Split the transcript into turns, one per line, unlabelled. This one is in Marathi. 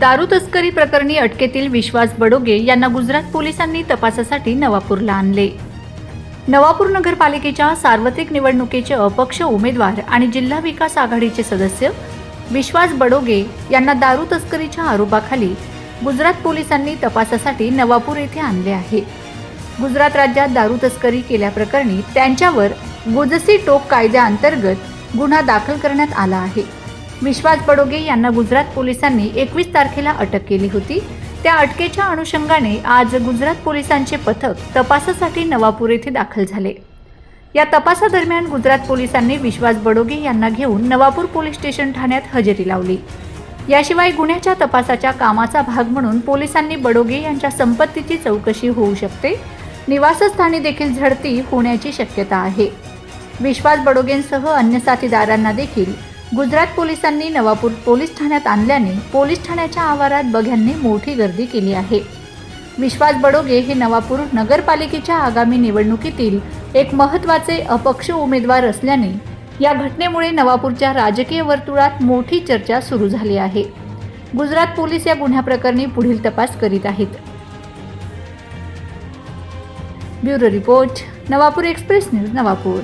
दारू तस्करी प्रकरणी अटकेतील विश्वास बडोगे यांना गुजरात पोलिसांनी तपासासाठी नवापूरला आणले. नवापूर नगरपालिकेच्या सार्वत्रिक निवडणुकीचे अपक्ष उमेदवार आणि जिल्हा विकास आघाडीचे सदस्य विश्वास बडोगे यांना दारू तस्करीच्या आरोपाखाली गुजरात पोलिसांनी तपासासाठी नवापूर येथे आणले आहे. गुजरात राज्यात दारू तस्करी केल्याप्रकरणी त्यांच्यावर गुजसी टोक कायद्याअंतर्गत गुन्हा दाखल करण्यात आला आहे. विश्वास बडोगे यांना गुजरात पोलिसांनी एकवीस तारखेला अटक केली होती. त्या अटकेच्या अनुषंगाने आज गुजरात पोलिसांचे पथक तपासासाठी नवापूर येथे दाखल झाले. या तपासादरम्यान गुजरात पोलिसांनी विश्वास बडोगे यांना घेऊन नवापूर पोलीस स्टेशन ठाण्यात हजेरी लावली. याशिवाय गुन्ह्याच्या तपासाच्या कामाचा भाग म्हणून पोलिसांनी बडोगे यांच्या संपत्तीची चौकशी होऊ शकते. निवासस्थानी देखील झडती होण्याची शक्यता आहे. विश्वास बडोगेंसह अन्य साथीदारांना देखील गुजरात पोलिसांनी नवापूर पोलीस ठाण्यात आणल्याने पोलीस ठाण्याच्या आवारात बघ्यांनी मोठी गर्दी केली आहे. विश्वास बडोगे हे नवापूर नगरपालिकेच्या आगामी निवडणुकीतील एक महत्त्वाचे अपक्ष उमेदवार असल्याने या घटनेमुळे नवापूरच्या राजकीय वर्तुळात मोठी चर्चा सुरू झाली आहे. गुजरात पोलीस या गुन्ह्याप्रकरणी पुढील तपास करीत आहेत. Bureau report Navapur express news Navapur.